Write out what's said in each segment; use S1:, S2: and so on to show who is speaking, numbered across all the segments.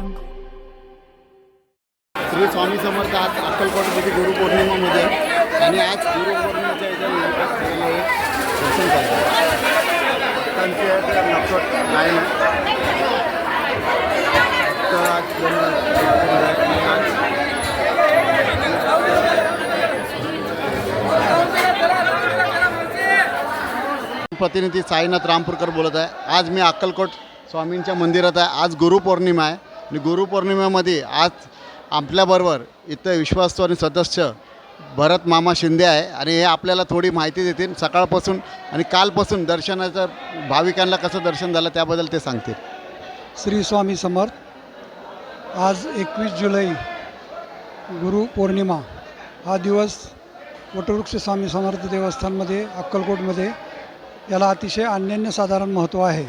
S1: रंग. श्री स्वामी समर्थ आज अक्कलकोटमध्ये गुरुपौर्णिमामध्ये आणि आज गुरुपौर्णिमेच्या प्रतिनिधी साईनाथ रामपूरकर बोलत आहे. आज मी अक्कलकोट स्वामींच्या मंदिरात आहे. आज गुरुपौर्णिमा आहे. आणि गुरुपौर्णिमेमध्ये आज आपल्याबरोबर इथं विश्वासू आणि सदस्य भरत मामा शिंदे आहे. आणि हे आपल्याला थोडी माहिती देतील. सकाळपासून आणि कालपासून दर्शनाचं भाविकांना कसं दर्शन झालं त्याबद्दल ते सांगतील.
S2: श्री स्वामी समर्थ आज एकवीस जुलै गुरुपौर्णिमा. हा दिवस वटवृक्ष स्वामी समर्थ देवस्थानमध्ये अक्कलकोटमध्ये याला अतिशय अनन्यसाधारण महत्त्व आहे.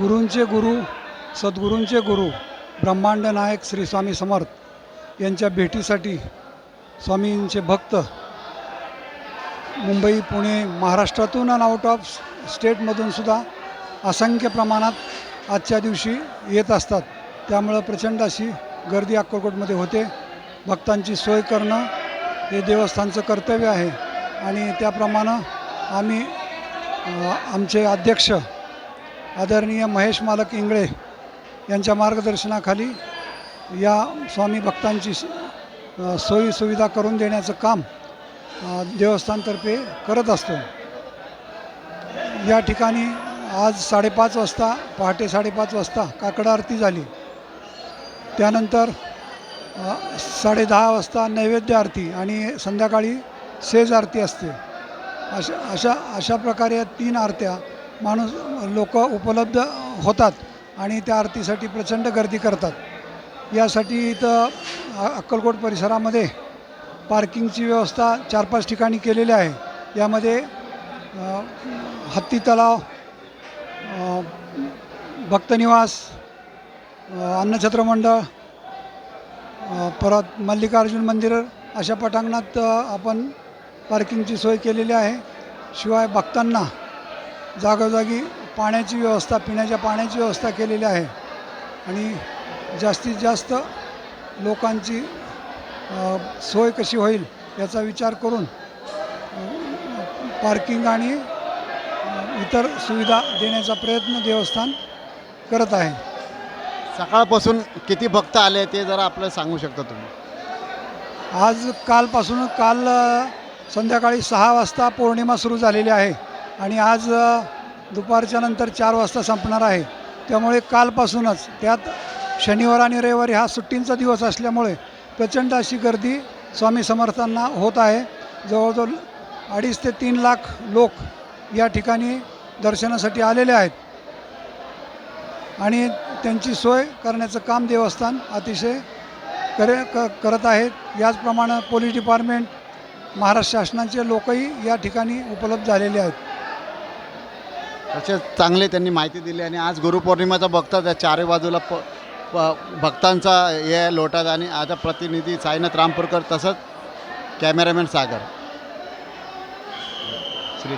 S2: गुरूंचे गुरु सद्गुरूंचे गुरु ब्रह्मांड नायक श्री स्वामी समर्थ यांच्या भेटीसाठी स्वामींचे भक्त मुंबई पुणे महाराष्ट्रातून आणि आउट ऑफ स्टेटमधूनसुद्धा असंख्य प्रमाणात आजच्या दिवशी येत असतात. त्यामुळं प्रचंड अशी गर्दी अक्कलकोटमध्ये होते. भक्तांची सोय करणं हे देवस्थानचं कर्तव्य आहे. आणि त्याप्रमाणे आम्ही आमचे अध्यक्ष आदरणीय महेश मालक इंगळे यांच्या मार्गदर्शनाखाली या स्वामी भक्तांची स- करून देण्याचं काम देवस्थानतर्फे करत असतो. या ठिकाणी आज साडेपाच वाजता पहाटे साडेपाच वाजता काकड आरती झाली. त्यानंतर साडेदहा वाजता नैवेद्य आरती आणि संध्याकाळी सेज आरती असते. अशा अशा अशा प्रकारे या तीन आरत्या माणूस लोक उपलब्ध होतात. आणि त्या आरतीसाठी प्रचंड गर्दी करतात. यासाठी इथं अक्कलकोट परिसरामध्ये पार्किंगची व्यवस्था चार पाच ठिकाणी केलेली आहे. यामध्ये हत्ती तलाव भक्तनिवास अन्नछत्र मंडळ परत मल्लिकार्जुन मंदिर अशा पटांगणात आपण पार्किंगची सोय केलेली आहे. शिवाय भक्तांना जागोजागी पाण्याची व्यवस्था पिण्याच्या पाण्याची व्यवस्था केलेली आहे. आणि जास्तीत जास्त लोकांची सोय कशी होईल याचा विचार करून पार्किंग आणि इतर सुविधा देण्याचा प्रयत्न देवस्थान करत आहे.
S1: सकाळपासून किती भक्त आले ते जरा आपल्याला सांगू शकता तुम्ही?
S2: आज कालपासून काल संध्याकाळी सहा वाजता पौर्णिमा सुरू झालेली आहे. आणि आज दुपारच्या नंतर चार वाजता संपणार आहे. त्यामुळे कालपासूनच त्यात शनिवार आणि रविवारी हा सुट्टींचा दिवस असल्यामुळे प्रचंड अशी गर्दी स्वामी समर्थांना होत आहे. जवळजवळ अडीच ते तीन लाख लोक या ठिकाणी दर्शनासाठी आलेले आहेत. आणि त्यांची सोय करण्याचं काम देवस्थान अतिशय करे क करत आहेत याचप्रमाणे पोलीस डिपार्टमेंट महाराष्ट्र शासनाचे लोकही या ठिकाणी उपलब्ध झालेले आहेत.
S1: तसेच चांगले त्यांनी माहिती दिली आणि आज गुरुपौर्णिमाचा बघता त्या चारही बाजूला प भक्तांचा हे आहे लोटात आणि आता प्रतिनिधी साईनाथ रामपूरकर तसंच कॅमेरामॅन सागर. श्री